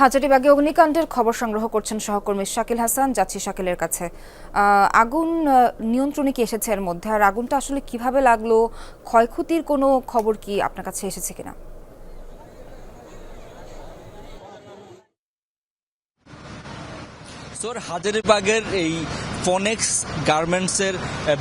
হাজারিবাগে অগ্নিকাণ্ডের খবর সংগ্রহ করছেন সহকর্মী শাকিল হাসান, যাচ্ছি শাকিলের কাছে। আগুন নিয়ন্ত্রণে কি এসেছে এর মধ্যে? আর আগুনটা আসলে কীভাবে লাগল? ক্ষয়ক্ষতির কোনো খবর কি আপনার কাছে এসেছে কিনা? হাজারিবাগের এই ফনেক্স গার্মেন্টসের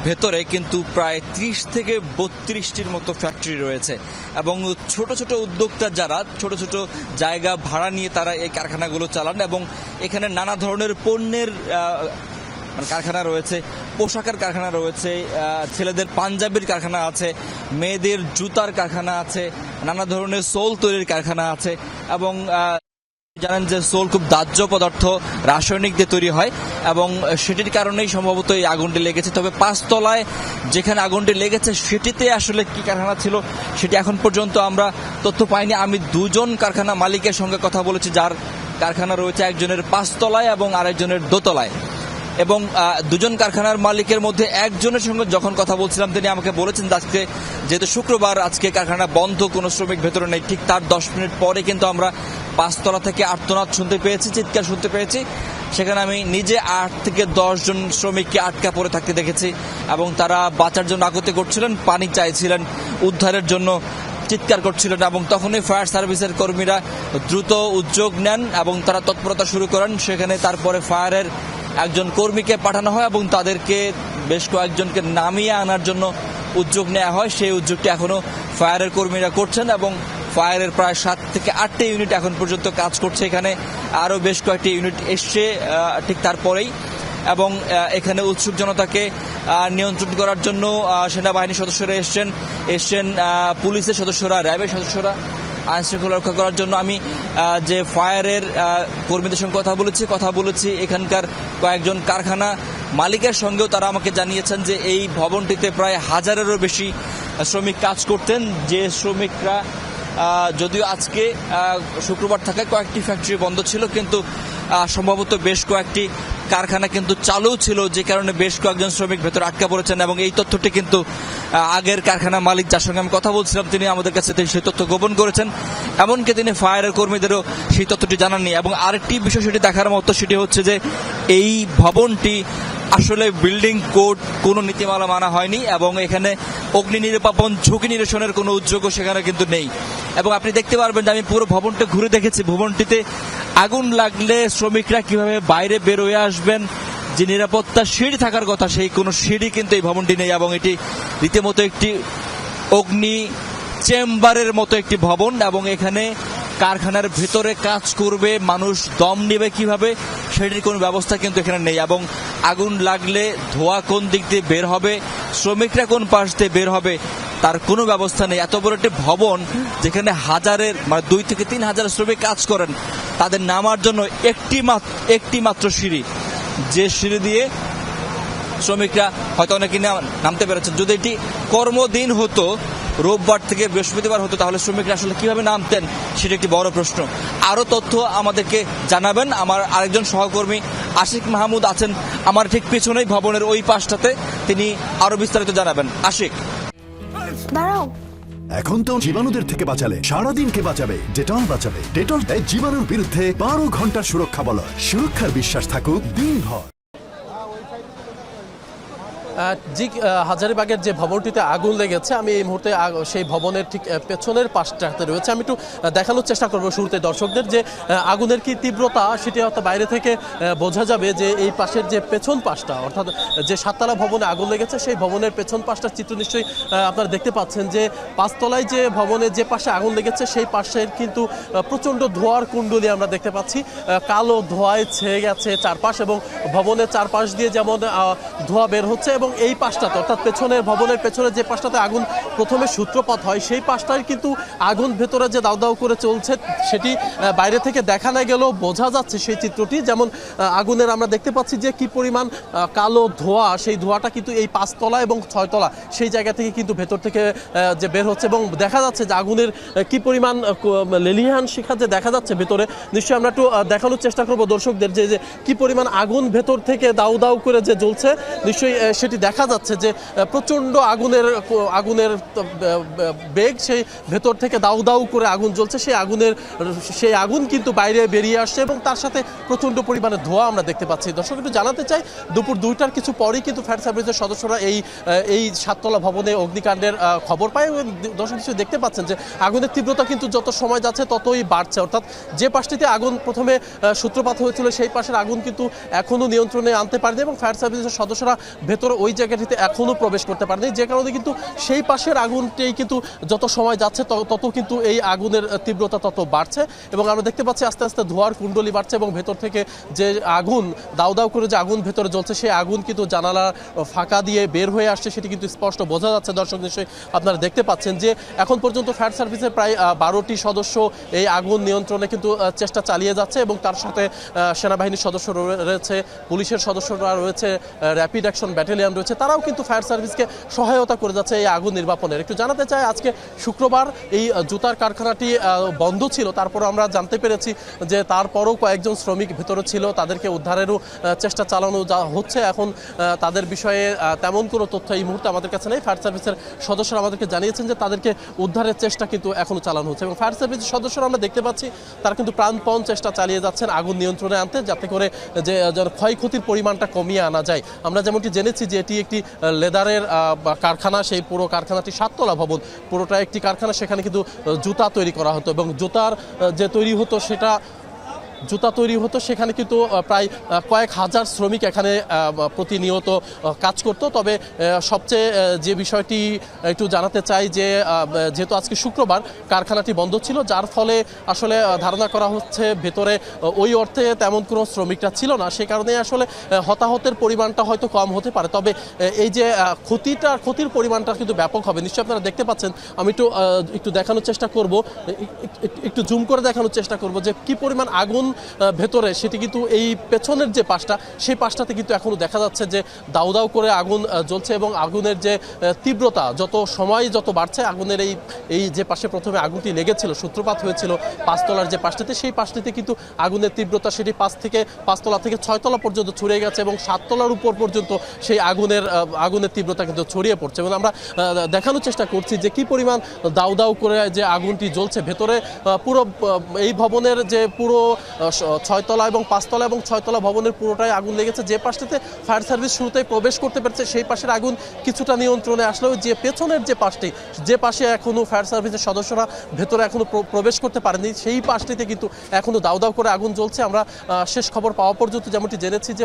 ভেতরে কিন্তু প্রায় ত্রিশ থেকে বত্রিশটির মতো ফ্যাক্টরি রয়েছে। এবং ছোট ছোট উদ্যোক্তা যারা, ছোট ছোট জায়গা ভাড়া নিয়ে তারা এই কারখানাগুলো চালান এবং এখানে নানা ধরনের পণ্যের মানে কারখানা রয়েছে, পোশাকের কারখানা রয়েছে ছেলেদের পাঞ্জাবির কারখানা আছে, মেয়েদের জুতার কারখানা আছে, নানা ধরনের সোল তৈরির কারখানা আছে এবং জানেন যে সোল খুব দাহ্য পদার্থ রাসায়নিক দিয়ে তৈরি হয় এবং সেটির কারণেই সম্ভবত এই আগুনটি লেগেছে। তবে পাঁচতলায় যেখানে আগুনটি লেগেছে, সেটিতে আসলে কি কারখানা ছিল সেটি এখন পর্যন্ত আমরা তথ্য পাইনি। আমি দুজন কারখানা মালিকের সঙ্গে কথা বলেছি, যার কারখানা রয়েছে একজনের পাঁচতলায় এবং আরেকজনের দোতলায়। এবং দুজন কারখানার মালিকের মধ্যে একজনের সঙ্গে যখন কথা বলছিলাম, তিনি আমাকে বলেছেন আজকে, যেহেতু শুক্রবার, আজকে কারখানা বন্ধ, কোনো শ্রমিক ভেতরে নেই, ঠিক তার দশ মিনিট পরে কিন্তু আমরা পাঁচতলা থেকে আর্তনাদ শুনতে পেয়েছি, চিৎকার শুনতে পেয়েছি। সেখানে আমি নিজে আট থেকে দশ জন শ্রমিককে আটকা পড়ে থাকতে দেখেছি এবং তারা বাঁচার জন্য আগতে করছিলেন, পানি চাইছিলেন, উদ্ধারের জন্য চিৎকার করছিলেন এবং তখনই ফায়ার সার্ভিসের কর্মীরা দ্রুত উদ্যোগ নেন এবং তারা তৎপরতা শুরু করেন। সেখানে তারপরে ফায়ারের একজন কর্মীকে পাঠানো হয় এবং তাদেরকে বেশ কয়েকজনকে নামিয়ে আনার জন্য উদ্যোগ নেওয়া হয়। সেই উদ্যোগটি এখনও ফায়ারের কর্মীরা করছেন এবং ফায়ারের প্রায় সাত থেকে আটটি ইউনিট এখন পর্যন্ত কাজ করছে এখানে। আরও বেশ কয়েকটি ইউনিট এসছে ঠিক তারপরেই। এবং এখানে উৎসুক জনতাকে নিয়ন্ত্রণ করার জন্য সেনাবাহিনীর সদস্যরা এসছেন। এসছেন পুলিশের সদস্যরা, র্যাবের সদস্যরা। আইন শৃঙ্খলা রক্ষা করার জন্য আমি যে ফায়ারের কর্মীদের সঙ্গে কথা বলেছি কথা বলেছি এখানকার কয়েকজন কারখানা মালিকের সঙ্গেও তারা আমাকে জানিয়েছেন যে এই ভবনটিতে প্রায় হাজারেরও বেশি শ্রমিক কাজ করতেন। যে শ্রমিকরা যদিও আজকে শুক্রবার থাকায় কয়েকটি ফ্যাক্টরি বন্ধ ছিল, কিন্তু সম্ভবত বেশ কয়েকটি কারখানা কিন্তু চালু ছিল, যে কারণে বেশ কয়েকজন শ্রমিক ভেতরে আটকা পড়েছেন এবং এই তথ্যটি কিন্তু আগের কারখানা মালিক যার সঙ্গে আমি কথা বলছিলাম, তিনি আমাদের কাছে সেই তথ্য গোপন করেছেন। এমনকি তিনি ফায়ারের কর্মীদেরও সেই তথ্যটি জানাননি। এবং আরেকটি বিষয় সেটি দেখার মতো সেটি হচ্ছে যে, এই ভবনটি আসলে বিল্ডিং কোড কোনো নীতিমালা মানা হয়নি এবং এখানে অগ্নি নির্বাপন ঝুঁকি নিরসনের কোনো উদ্যোগও সেখানে কিন্তু নেই। এবং আপনি দেখতে পারবেন যে আমি পুরো ভবনটা ঘুরে দেখেছি। ভবনটিতে আগুন লাগলে শ্রমিকরা কীভাবে বাইরে বের হয়ে আসবেন, যে নিরাপত্তা সিঁড়ি থাকার কথা, সেই কোনো সিঁড়ি কিন্তু এই ভবনটি নেই এবং এটি রীতিমতো একটি অগ্নি চেম্বারের মতো একটি ভবন এবং এখানে কারখানার ভেতরে কাজ করবে, মানুষ দম নেবে কীভাবে, সেটির কোনো ব্যবস্থা কিন্তু এখানে নেই এবং আগুন লাগলে ধোঁয়া কোন দিক দিয়ে বের হবে, শ্রমিকরা কোন পাশ দিয়ে বের হবে, তার কোনো ব্যবস্থা নেই। এত বড় একটি ভবন যেখানে হাজারের মানে দুই থেকে তিন হাজার শ্রমিক কাজ করেন, তাদের নামার জন্য একটি একটি মাত্র সিঁড়ি। যে সিঁড়ি দিয়ে শ্রমিকরা হয়তো অনেকে নামতে পেরেছেন। যদি এটি কর্মদিন হতো, রোববার থেকে বৃহস্পতিবার হতো, তাহলে শ্রমিকরা আসলে কীভাবে নামতেন, সেটা একটি বড় প্রশ্ন। আরও তথ্য আমাদেরকে জানাবেন। আমার আরেকজন সহকর্মী আশিক মাহমুদ আছেন আমার ঠিক পেছনেই ভবনের ওই পাশটাতে। তিনি আরও বিস্তারিত জানাবেন। আশিক। দাঁড়াও। এখন তো জীবাণুদের থেকে বাঁচালে সারাদিন কে বাঁচাবে ডেটল বাঁচাবে। ডেটল দেয় জীবাণুর বিরুদ্ধে বারো ঘণ্টার সুরক্ষা বলয়। সুরক্ষার বিশ্বাস থাকুক দিনভর। জি হাজারিবাগের যে ভবনটিতে আগুন লেগেছে, আমি এই মুহূর্তে সেই ভবনের ঠিক পেছনের পাশটাতে রয়েছে। আমি একটু দেখানোর চেষ্টা করব শুরুতে দর্শকদের যে আগুনের কি তীব্রতা, সেটি হয়তো বাইরে থেকে বোঝা যাবে যে এই পাশের যে পেছন পাশটা, অর্থাৎ যে সাততলা ভবনে আগুন লেগেছে, সেই ভবনের পেছন পাশটার চিত্র নিশ্চয়ই আপনারা দেখতে পাচ্ছেন যে, পাঁচতলায় যে ভবনের যে পাশে আগুন লেগেছে, সেই পাশের কিন্তু প্রচণ্ড ধোঁয়ার কুণ্ডলি আমরা দেখতে পাচ্ছি। কালো ধোঁয়ায় ছেয়ে গেছে চারপাশ এবং ভবনের চারপাশ দিয়ে যেমন ধোঁয়া বের হচ্ছে এবং এই পাশটাতে, অর্থাৎ পেছনের ভবনের পেছনে যে পাশটাতে আগুন প্রথমে সূত্রপাত হয়, সেই পাশটায় কিন্তু আগুন ভেতরে যে দাউ দাউ করে চলছে, সেটি বাইরে থেকে দেখা না গেলেও বোঝা যাচ্ছে সেই চিত্রটি। যেমন আগুনের আমরা দেখতে পাচ্ছি যে কি পরিমাণ কালো ধোঁয়া, সেই ধোঁয়াটা কিন্তু এই পাঁচতলা এবং ছয়তলা, সেই জায়গা থেকে কিন্তু ভেতর থেকে যে বের হচ্ছে এবং দেখা যাচ্ছে যে আগুনের কি পরিমাণ লেলিহান শিখা যে দেখা যাচ্ছে ভেতরে। নিশ্চয়ই আমরা একটু দেখানোর চেষ্টা করব দর্শকদের যে কি পরিমাণ আগুন ভেতর থেকে দাউ দাউ করে যে জ্বলছে। নিশ্চয়ই সেটি দেখা যাচ্ছে যে প্রচণ্ড আগুনের আগুনের বেগ সেই ভেতর থেকে দাউ দাউ করে আগুন জ্বলছে। সেই আগুনের, সেই আগুন কিন্তু বাইরে বেরিয়ে আসছে এবং তার সাথে প্রচণ্ড পরিমাণে ধোঁয়া আমরা দেখতে পাচ্ছি। দর্শক, একটু জানাতে চাই, দুপুর দুইটার কিছু পরেই কিন্তু ফায়ার সার্ভিসের সদস্যরা এই এই সাততলা ভবনে অগ্নিকাণ্ডের খবর পায় এবং দর্শক, কিছু দেখতে পাচ্ছেন যে, আগুনের তীব্রতা কিন্তু যত সময় যাচ্ছে ততই বাড়ছে। অর্থাৎ যে পাশটিতে আগুন প্রথমে সূত্রপাত হয়েছিল, সেই পাশের আগুন কিন্তু এখনও নিয়ন্ত্রণে আনতে পারেনি এবং ফায়ার সার্ভিসের সদস্যরা ভেতরে ওই জায়গাটিতে এখনও প্রবেশ করতে পারেনি। যে কারণে কিন্তু সেই পাশের আগুনটাই কিন্তু যত সময় যাচ্ছে তত কিন্তু এই আগুনের তীব্রতা তত বাড়ছে এবং আমরা দেখতে পাচ্ছি আস্তে আস্তে ধোঁয়ার কুণ্ডলি বাড়ছে এবং ভেতর থেকে যে আগুন দাউ দাউ করে যে আগুন ভেতরে জ্বলছে, সেই আগুন কিন্তু জানালা ফাঁকা দিয়ে বের হয়ে আসছে সেটি কিন্তু স্পষ্ট বোঝা যাচ্ছে। দর্শক, নিশ্চয়ই আপনারা দেখতে পাচ্ছেন যে এখন পর্যন্ত ফায়ার সার্ভিসের প্রায় বারোটি সদস্য এই আগুন নিয়ন্ত্রণে কিন্তু চেষ্টা চালিয়ে যাচ্ছে এবং তার সাথে সেনাবাহিনীর সদস্য রয়েছে, পুলিশের সদস্যরা রয়েছে র্যাপিড অ্যাকশন ব্যাটালিয়ন রয়েছে, তারাও কিন্তু ফায়ার সার্ভিসকে সহায়তা করে যাচ্ছে এই আগুন নির্বাপনের। একটু জানাতে চাই, আজকে শুক্রবার এই জুতার কারখানাটি বন্ধ ছিল তারপর আমরা জানতে পেরেছি যে তারপরও কয়েকজন শ্রমিক ভেতরে ছিল, তাদেরকে উদ্ধারেরও চেষ্টা চালানো যা হচ্ছে এখন তাদের বিষয়ে তেমন কোনো তথ্য এই মুহূর্তে আমাদের কাছে নেই। ফায়ার সার্ভিসের সদস্যরা আমাদেরকে জানিয়েছেন যে তাদেরকে উদ্ধারের চেষ্টা কিন্তু এখনও চালানো হচ্ছে এবং ফায়ার সার্ভিসের সদস্যরা আমরা দেখতে পাচ্ছি, তারা কিন্তু প্রাণপণ চেষ্টা চালিয়ে যাচ্ছেন আগুন নিয়ন্ত্রণে আনতে, যাতে করে যে ক্ষয়ক্ষতির পরিমাণটা কমিয়ে আনা যায়। আমরা যেমনটি জেনেছি যে এটি একটি লেদারের কারখানা, সেই পুরো কারখানাটি সাততলা ভবন। পুরোটা একটি কারখানা, সেখানে কিন্তু জুতা তৈরি করা হতো এবং জুতার যে তৈরি হতো সেটা জুতা তৈরি হতো, সেখানে কিন্তু প্রায় কয়েক হাজার শ্রমিক এখানে প্রতিনিয়ত কাজ করত। তবে সবচেয়ে যে বিষয়টি একটু জানাতে চাই যে যেহেতু আজকে শুক্রবার কারখানাটি বন্ধ ছিল, যার ফলে আসলে ধারণা করা হচ্ছে ভেতরে ওই অর্থে তেমন কোনো শ্রমিকরা ছিল না। সে কারণে আসলে হতাহতের পরিমাণটা হয়তো কম হতে পারে। তবে এই যে ক্ষতিটা ক্ষতির পরিমাণটা কিন্তু ব্যাপক হবে। নিশ্চয়ই আপনারা দেখতে পাচ্ছেন, আমি একটু একটু দেখানোর চেষ্টা করব একটু জুম করে দেখানোর চেষ্টা করব যে, কি পরিমাণ আগুন ভেতরে, সেটি কিন্তু এই পেছনের যে পাশটা, সেই পাশটাতে কিন্তু এখনও দেখা যাচ্ছে যে দাউ দাউ করে আগুন জ্বলছে এবং আগুনের যে তীব্রতা, যত সময় যত বাড়ছে, আগুনের এই এই যে পাশে প্রথমে আগুনটি লেগেছিল, সূত্রপাত হয়েছিল পাঁচতলার যে পাশটিতে, সেই পাশটিতে কিন্তু আগুনের তীব্রতা সেটি পাঁচ থেকে, পাঁচতলা থেকে ছয়তলা পর্যন্ত ছড়িয়ে গেছে এবং সাততলার উপর পর্যন্ত সেই আগুনের আগুনের তীব্রতা কিন্তু ছড়িয়ে পড়ছে। এবং আমরা দেখানোর চেষ্টা করছি যে কি পরিমাণ দাউ দাউ করে যে আগুনটি জ্বলছে ভেতরে পুরো এই ভবনের যে পুরো ছয়তলা এবং পাঁচতলা এবং ছয়তলা ভবনের পুরোটাই আগুন লেগেছে। যে পাশটিতে ফায়ার সার্ভিস শুরুতেই প্রবেশ করতে পেরেছে, সেই পাশের আগুন কিছুটা নিয়ন্ত্রণে আসলেও যে পেছনের যে পাশটি, যে পাশে এখনও ফায়ার সার্ভিসের সদস্যরা ভেতরে এখনও প্র- প্রবেশ করতে পারেনি, সেই পাশটিতে কিন্তু এখনও দাউ দাউ করে আগুন জ্বলছে। আমরা শেষ খবর পাওয়া পর্যন্ত যেমনটি জেনেছি যে